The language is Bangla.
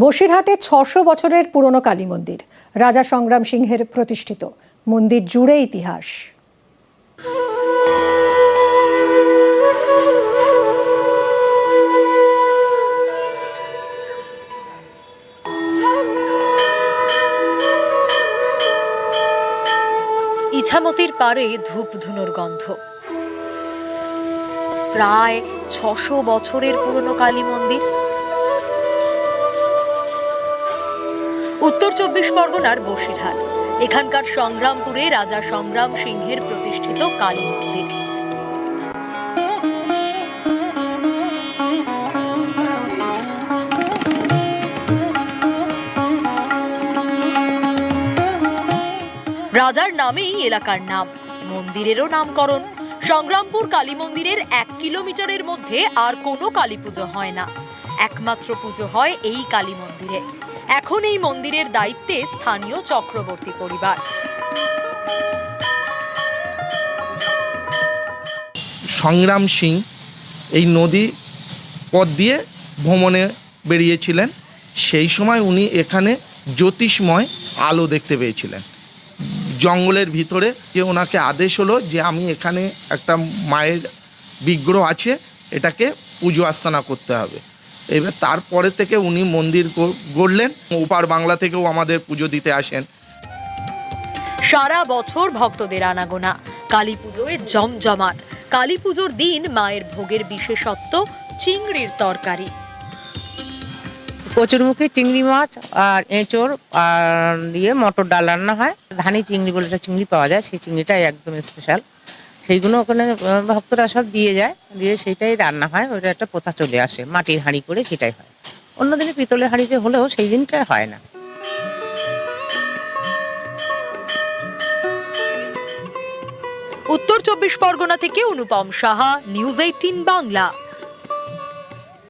বসিরহাটে ছশো বছরের পুরনো কালী মন্দির। রাজা সংগ্রাম সিংহের প্রতিষ্ঠিত। মন্দির জুড়ে ইতিহাস। ইছামতির পারে ধূপধুনোর গন্ধ। প্রায় ছশো বছরের পুরনো কালী মন্দির উত্তর চব্বিশ পরগনার বসিরহাট। এখানকার সংগ্রামপুরে রাজা সংগ্রাম সিংহের প্রতিষ্ঠিত কালী মন্দির। রাজার নামেই এলাকার নাম, মন্দিরেরও নামকরণ। সংগ্রামপুর কালী মন্দিরের এক কিলোমিটারের মধ্যে আর কোনো কালী পুজো হয় না। একমাত্র পুজো হয় এই কালী মন্দিরে। এখন এই মন্দিরের দায়িত্বে স্থানীয় চক্রবর্তী পরিবার। সংগ্রাম সিং এই নদী পথ দিয়ে ভ্রমণে বেরিয়েছিলেন। সেই সময় উনি এখানে জ্যোতিষময় আলো দেখতে পেয়েছিলেন। জঙ্গলের ভিতরে যে ওনাকে আদেশ হলো যে আমি এখানে একটা মায়ের বিগ্রহ আছে, এটাকে পুজো আস্তানা করতে হবে। এবার তারপরে থেকে উনি মন্দির গড়লেন। ওপার বাংলা থেকেও আমাদের পুজো দিতে আসেন। সারা বছর ভক্তদের আনাগোনা। কালী পুজোয় জমজমাট। কালী পুজোর দিন মায়ের ভোগের বিশেষত্ব চিংড়ির তরকারি। কচুরমুখী চিংড়ি মাছ আর এঁচড় আর দিয়ে মটর ডাল রান্না হয়। ধানি চিংড়ি বলে একটা চিংড়ি পাওয়া যায় সেই চিংড়িটাই একদম স্পেশাল সেইগুলো ওখানে ভক্তরা সব দিয়ে যায়, দিয়ে সেটাই রান্না হয়, ওটা একটা প্রথা চলে আসে, মাটির হাঁড়ি করে সেটাই হয়। অন্যদিনে পিতলের হাঁড়িতে হলেও সেই দিনটা হয় না। উত্তর চব্বিশ পরগনা থেকে অনুপম সাহা, নিউজ এইটিন বাংলা।